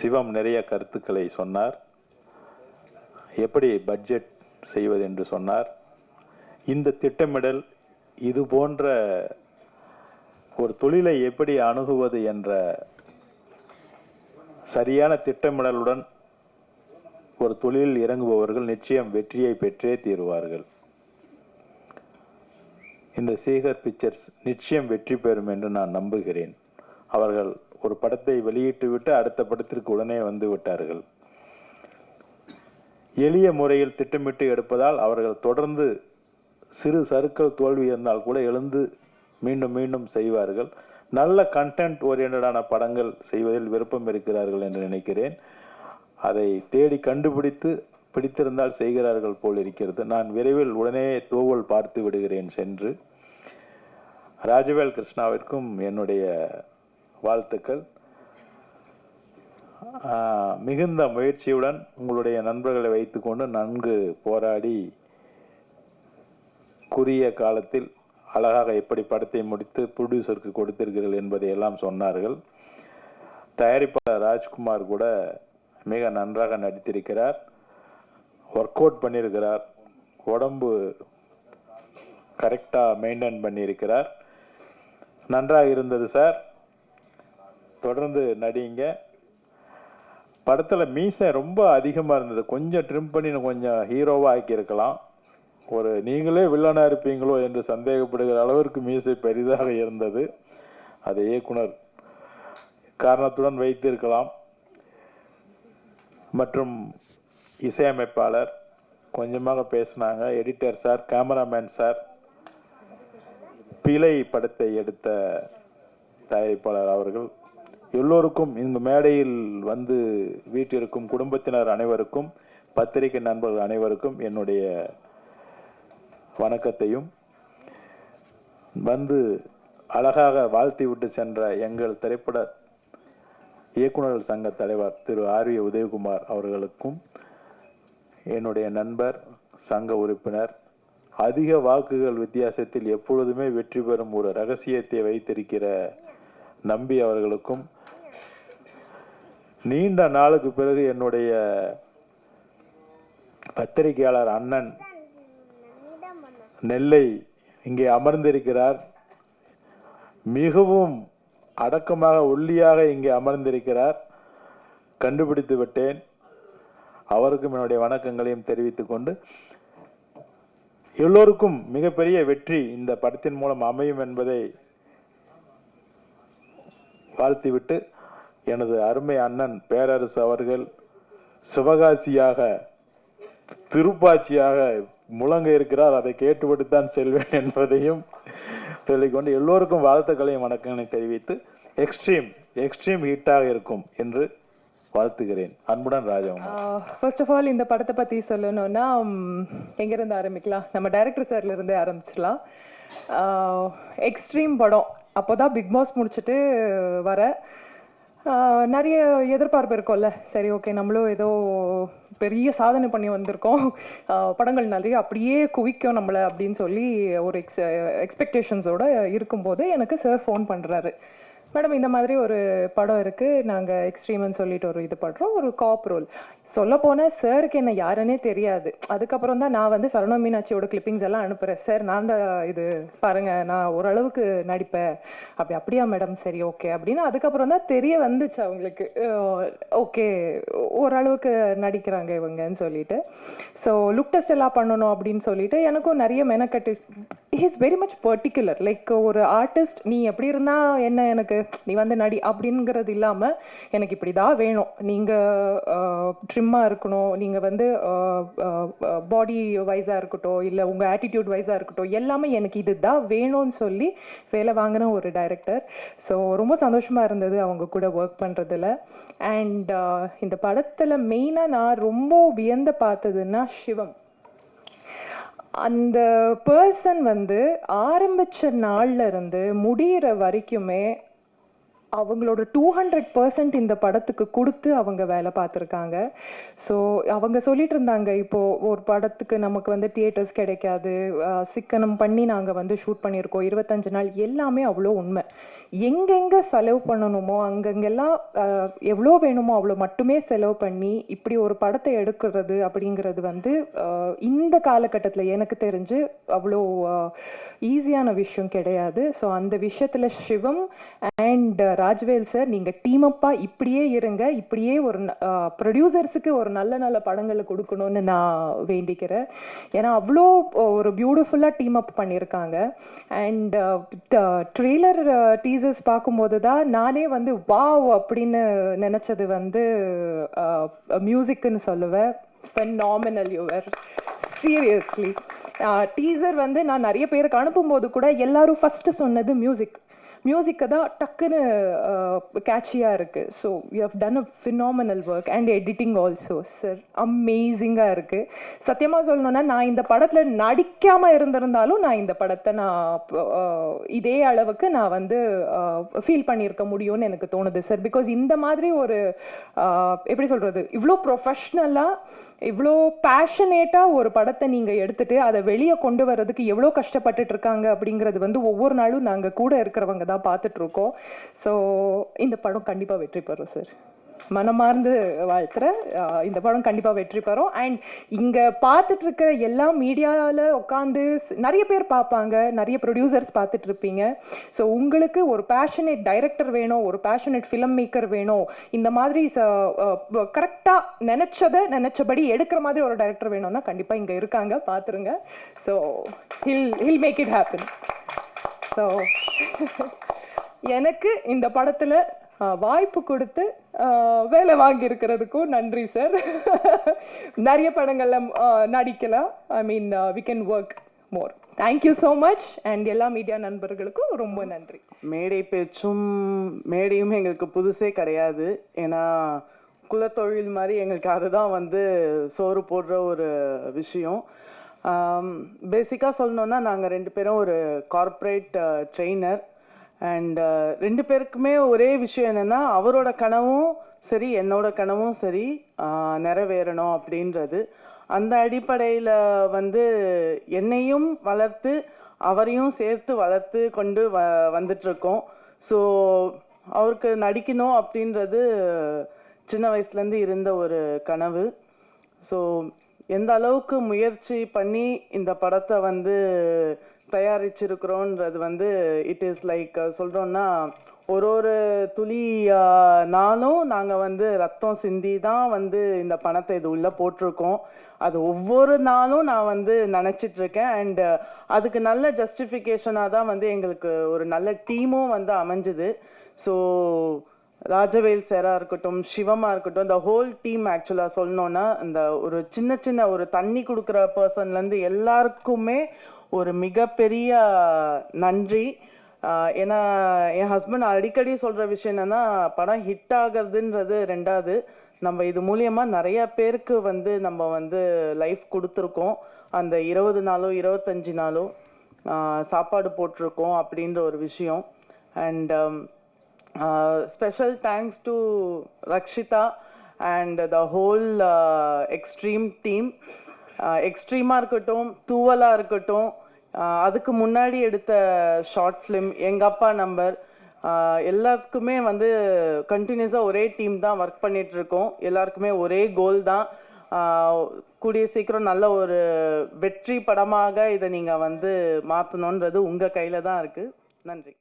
சிவம் நிறைய கருத்துக்களை சொன்னார். எப்படி பட்ஜெட் செய்வது என்று சொன்னார். இந்த திட்டமிடல் இது போன்ற ஒரு தொழிலை எப்படி அணுகுவது என்ற சரியான திட்டமிடலுடன் ஒரு தொழிலில் இறங்குபவர்கள் நிச்சயம் வெற்றியை பெற்றே தீருவார்கள். இந்த சீகர் பிக்சர்ஸ் நிச்சயம் வெற்றி பெறும் என்று நான் நம்புகிறேன். அவர்கள் ஒரு படத்தை வெளியிட்டு விட்டு அடுத்த படத்திற்கு உடனே வந்து விட்டார்கள். எளிய முறையில் திட்டமிட்டு எடுப்பதால் அவர்கள் தொடர்ந்து சிறு சறுக்கள் தோல்வி இருந்தால் கூட எழுந்து மீண்டும் மீண்டும் செய்வார்கள். நல்ல கண்டென்ட் ஓரியன்டான படங்கள் செய்வதில் விருப்பம் இருக்கிறார்கள் என்று நினைக்கிறேன். அதை தேடி கண்டுபிடித்து பிடித்திருந்தால் செய்கிறார்கள் போல் இருக்கிறது. நான் விரைவில் உடனே தோவல் பார்த்து விடுகிறேன் சென்று. ராஜவேல் கிருஷ்ணாவிற்கும் என்னுடைய வாழ்த்துக்கள். மிகுந்த முயற்சியுடன் உங்களுடைய நண்பர்களை வைத்துக்கொண்டு நன்கு போராடி குறுகிய காலத்தில் அழகாக எப்படி படத்தை முடித்து ப்ரொடியூசருக்கு கொடுத்திருக்கிறீர்கள் என்பதை எல்லாம் சொன்னார்கள். தயாரிப்பாளர் ராஜ்குமார் கூட மிக நன்றாக நடித்திருக்கிறார். ஒர்க் அவுட் பண்ணியிருக்கிறார். உடம்பு கரெக்டாக மெயின்டைன் பண்ணியிருக்கிறார். நன்றாக இருந்தது சார் தொடர்ந்து நடிங்க. படத்தில் மீசை ரொம்ப அதிகமாக இருந்தது. கொஞ்சம் ட்ரிம் பண்ணி கொஞ்சம் ஹீரோவாக ஆக்கியிருக்கலாம். ஒரு நீங்களே வில்லனாக இருப்பீங்களோ என்று சந்தேகப்படுகிற அளவிற்கு மீசை பெரிதாக இருந்தது. அதை இயக்குனர் காரணத்துடன் வைத்திருக்கலாம். மற்றும் இசையமைப்பாளர் கொஞ்சமாக பேசினாங்க. Editor sir cameraman sir. பிழை படத்தை எடுத்த தயாரிப்பாளர் அவர்கள் எல்லோருக்கும் இந்த மேடையில் வந்து வீட்டிற்கும் குடும்பத்தினர் அனைவருக்கும் பத்திரிகை நண்பர்கள் அனைவருக்கும் என்னுடைய வணக்கத்தையும். வந்து அழகாக வாழ்த்தி விட்டு சென்ற எங்கள் திரைப்பட இயக்குநர்கள் சங்க தலைவர் திரு ஆர் வி உதயகுமார் அவர்களுக்கும் என்னுடைய நண்பர் சங்க உறுப்பினர் அதிக வாக்குகள் வித்தியாசத்தில் எப்பொழுதுமே வெற்றி பெறும் ஒரு ரகசியத்தை வைத்திருக்கிற நம்பி அவர்களுக்கும் நீண்ட நாளுக்கு பிறகு என்னுடைய பத்திரிகையாளர் அண்ணன் நெல்லை இங்கே அமர்ந்திருக்கிறார். மிகவும் அடக்கமாக ஒல்லியாக இங்கே அமர்ந்திருக்கிறார். கண்டுபிடித்து விட்டேன். அவருக்கும் என்னுடைய வணக்கங்களையும் தெரிவித்துக் கொண்டு எல்லோருக்கும் மிகப்பெரிய வெற்றி இந்த படத்தின் மூலம் அமையும் என்பதை வாழ்த்திவிட்டு எனது அருமை அண்ணன் பேரரசு அவர்கள் சிவகாசியாக திருப்பாச்சியாக முழங்க இருக்கிறார். அதை கேட்டுவிட்டுத்தான் செல்வேன் என்பதையும் சொல்லிக்கொண்டு எல்லோருக்கும் வாழ்த்துக்களையும் வணக்கங்களை தெரிவித்து எக்ஸ்ட்ரீம் எக்ஸ்ட்ரீம் ஹிட்டாக இருக்கும் என்று வாழ்த்துகிறேன். அன்புடன் ராஜா ஃபர்ஸ்ட் ஆஃப் ஆல் இந்த படத்தை பற்றி சொல்லணும்னா ம், எங்கிருந்து ஆரம்பிக்கலாம்? நம்ம டைரக்டர் சார்லருந்தே ஆரம்பிச்சிடலாம். எக்ஸ்ட்ரீம் படம். அப்போ தான் பிக் பாஸ் முடிச்சுட்டு வர நிறைய எதிர்பார்ப்பு இருக்கும்ல. சரி ஓகே நம்மளும் ஏதோ பெரிய சாதனை பண்ணி வந்திருக்கோம். படங்கள் நிறைய அப்படியே குவிக்கும் நம்மளை அப்படின்னு சொல்லி ஒரு எக்ஸ் எக்ஸ்பெக்டேஷன்ஸோட இருக்கும்போது எனக்கு சார் ஃபோன் பண்ணுறாரு மேடம் இந்த மாதிரி ஒரு படம் இருக்குது நாங்கள் எக்ஸ்ட்ரீம்னு சொல்லிட்டு ஒரு இது பண்ணுறோம் ஒரு காப் ரோல் சொல்ல போனால் சாருக்கு என்ன யாருன்னே தெரியாது. அதுக்கப்புறம் தான் நான் வந்து சரணோ மீனாட்சியோட கிளிப்பிங்ஸ் எல்லாம் அனுப்புகிறேன் சார் நான் தான் இது பாருங்கள் நான் ஓரளவுக்கு நடிப்பேன். அப்படி அப்படியா மேடம் சரி ஓகே அப்படின்னு அதுக்கப்புறம் தான் தெரிய வந்துச்சு அவங்களுக்கு. ஓகே ஓரளவுக்கு நடிக்கிறாங்க இவங்கன்னு சொல்லிட்டு. ஸோ லுக் டெஸ்ட் எல்லாம் பண்ணணும் அப்படின்னு சொல்லிட்டு எனக்கும் நிறைய மெனக்கட்டு is very much particular like ஒரு ஆர்டிஸ்ட் நீ எப்படி இருந்தா என்ன எனக்கு? நீ வந்து நடி அப்படிங்கிறது இல்லாமல் எனக்கு இப்படி தான் வேணும் நீங்கள் ட்ரிம்மாக இருக்கணும். நீங்கள் வந்து பாடி வைஸாக இருக்கட்டும் இல்லை உங்கள் ஆட்டிடியூட் வைஸாக இருக்கட்டும் எல்லாமே எனக்கு இது தான் வேணும்னு சொல்லி வேலை வாங்கின ஒரு டைரக்டர் ஸோ ரொம்ப சந்தோஷமாக இருந்தது அவங்க கூட ஒர்க் பண்ணுறதுல அண்ட் இந்த படத்தில் மெயினாக நான் ரொம்ப வியந்து பார்த்ததுன்னா சிவம். அந்த பர்சன் வந்து ஆரம்பித்த நாள்லேருந்து இருந்து முடியிற வரைக்குமே அவங்களோட டூ ஹண்ட்ரட் பர்சன்ட் இந்த படத்துக்கு கொடுத்து அவங்க வேலை பார்த்துருக்காங்க. ஸோ அவங்க சொல்லிட்டு இருந்தாங்க இப்போது ஒரு படத்துக்கு நமக்கு வந்து தியேட்டர்ஸ் கிடைக்காது. சிக்கனம் பண்ணி நாங்கள் வந்து ஷூட் பண்ணியிருக்கோம். இருபத்தஞ்சு நாள் எல்லாமே அவ்வளோ உண்மை. எங்கெங்கே செலவு பண்ணணுமோ அங்கங்கெல்லாம் எவ்வளோ வேணுமோ அவ்வளோ மட்டுமே செலவு பண்ணி இப்படி ஒரு படத்தை எடுக்கிறது அப்படிங்கிறது வந்து இந்த காலகட்டத்தில் எனக்கு தெரிஞ்சு அவ்வளோ ஈஸியான விஷயம் கிடையாது. ஸோ அந்த விஷயத்தில் சிவம் அண்ட் ராஜ்வேல் சார் நீங்கள் டீம்அப்பாக இப்படியே இருங்க இப்படியே ஒரு ப்ரொடியூசர்ஸுக்கு ஒரு நல்ல நல்ல படங்களை கொடுக்கணும்னு நான் வேண்டிக்கிறேன். ஏன்னா அவ்வளோ ஒரு பியூட்டிஃபுல்லாக டீம் அப் பண்ணியிருக்காங்க அண்ட் ட்ரெய்லர் டீசர்ஸ் பார்க்கும்போது தான் நானே வந்து வாவ் அப்படின்னு நினச்சது வந்து மியூசிக்னு சொல்லுவேன். ஃபெனாமினல் யுவர் சீரியஸ்லி டீசர் வந்து நான் நிறைய பேருக்கு அனுப்பும்போது கூட எல்லாரும் ஃபஸ்ட்டு சொன்னது மியூசிக் மியூசிக்கை தான் டக்குன்னு கேட்சியாக இருக்குது so you have done a phenomenal work and editing also sir அமேசிங்காக இருக்குது சத்தியமாக சொல்லணுன்னா நான் இந்த படத்தில் நடிக்காமல் இருந்திருந்தாலும் நான் இந்த படத்தை நான் இதே அளவுக்கு நான் வந்து ஃபீல் பண்ணியிருக்க முடியும்னு எனக்கு தோணுது சார் பிகாஸ் இந்த மாதிரி ஒரு எப்படி சொல்கிறது இவ்வளோ ப்ரொஃபஷ்னலாக இவ்வளோ பேஷனேட்டாக ஒரு படத்தை நீங்கள் எடுத்துட்டு அதை வெளியே கொண்டு வர்றதுக்கு எவ்வளோ கஷ்டப்பட்டுட்டு இருக்காங்க அப்படிங்கிறது வந்து ஒவ்வொரு நாளும் நாங்கள் கூட இருக்கிறவங்க தான் பார்த்துட்ருக்கோம் ஸோ இந்த படம் கண்டிப்பாக வெற்றி பெறும் சார் மனமார்ந்து வாழ்த்துறேன் இந்த படம் கண்டிப்பாக வெற்றி பெறும். அண்ட் இங்கே பார்த்துட்டு இருக்கிற எல்லா மீடியாவில் உட்காந்து நிறைய பேர் பார்ப்பாங்க நிறைய ப்ரொடியூசர்ஸ் பார்த்துட்டு இருப்பீங்க ஸோ உங்களுக்கு ஒரு பேஷனேட் டைரக்டர் வேணும் ஒரு பேஷனேட் ஃபிலிம் மேக்கர் வேணும். இந்த மாதிரி கரெக்டாக நினச்சதை நினச்சபடி எடுக்கிற மாதிரி ஒரு டைரக்டர் வேணும்னா கண்டிப்பாக இங்கே இருக்காங்க பார்த்துருங்க so he'll he'll make it happen so எனக்கு இந்த படத்தில் வாய்ப்பு கொடுத்து வேலை வாங்கியிருக்கிறதுக்கும் நன்றி சார் நிறைய படங்களில் நடிக்கலாம். I mean we can work more thank you so much and எல்லா மீடியா நண்பர்களுக்கும் ரொம்ப நன்றி. மேடை பேச்சும் மேடையும் எங்களுக்கு புதுசே கிடையாது. ஏன்னா குலத்தொழில் மாதிரி எங்களுக்கு அதுதான் வந்து சோறு போடுற ஒரு விஷயம். பேசிக்காக சொல்லணுன்னா நாங்கள் ரெண்டு பேரும் ஒரு கார்ப்பரேட் ட்ரெயினர் அண்ட் uh, ரெண்டு பேருக்குமே ஒரே விஷயம் என்னென்னா அவரோட கனவும் சரி என்னோட கனவும் சரி நிறைவேறணும் அப்படின்றது. அந்த அடிப்படையில் வந்து என்னையும் வளர்த்து அவரையும் சேர்த்து வளர்த்து கொண்டு வ வந்துட்ருக்கோம் ஸோ அவருக்கு நடிக்கணும் அப்படின்றது சின்ன வயசுலேருந்து இருந்த ஒரு கனவு. ஸோ எந்த அளவுக்கு முயற்சி பண்ணி இந்த படத்தை வந்து தயாரிச்சிருக்கிறோன்றது வந்து இட் இஸ் லைக் சொல்கிறோன்னா ஒரு ஒரு துளி நாளும் நாங்கள் வந்து ரத்தம் சிந்தி தான் வந்து இந்த பணத்தை இது உள்ளே போட்டிருக்கோம். அது ஒவ்வொரு நாளும் நான் வந்து நினச்சிட்ருக்கேன். அண்டு அதுக்கு நல்ல ஜஸ்டிஃபிகேஷனாக தான் வந்து எங்களுக்கு ஒரு நல்ல டீமும் வந்து அமைஞ்சுது. ஸோ ராஜவேல் சாரா இருக்கட்டும் சிவமாக இருக்கட்டும் இந்த ஹோல் டீம் ஆக்சுவலாக சொல்லணுன்னா இந்த ஒரு சின்ன சின்ன ஒரு தண்ணி கொடுக்குற பர்சன்லேருந்து எல்லாருக்குமே ஒரு மிகப்பெரிய நன்றி. ஏன்னா என் ஹஸ்பண்ட் அடிக்கடி சொல்கிற விஷயம் என்னென்னா படம் ஹிட் ஆகிறதுன்றது ரெண்டாவது. நம்ம இது மூலயமா நிறைய பேருக்கு வந்து நம்ம வந்து லைஃப் கொடுத்துருக்கோம். அந்த இருபது நாளோ இருபத்தஞ்சி நாளோ சாப்பாடு போட்டிருக்கோம் அப்படின்ற ஒரு விஷயம். And special thanks to Rakshitha and the whole extreme team எக்ஸ்ட்ரீமாக இருக்கட்டும் தூவலாக இருக்கட்டும் அதுக்கு முன்னாடி எடுத்த ஷார்ட் ஃபிலிம் எங்கள் அப்பா நம்பர் எல்லாத்துக்குமே வந்து கண்டினியூஸாக ஒரே டீம் தான் ஒர்க் பண்ணிகிட்ருக்கோம் எல்லாருக்குமே ஒரே கோல் தான். கூடிய சீக்கிரம் நல்ல ஒரு வெற்றி படமாக இதை நீங்கள் வந்து மாற்றணுன்றது உங்கள் கையில் தான் இருக்குது நன்றி.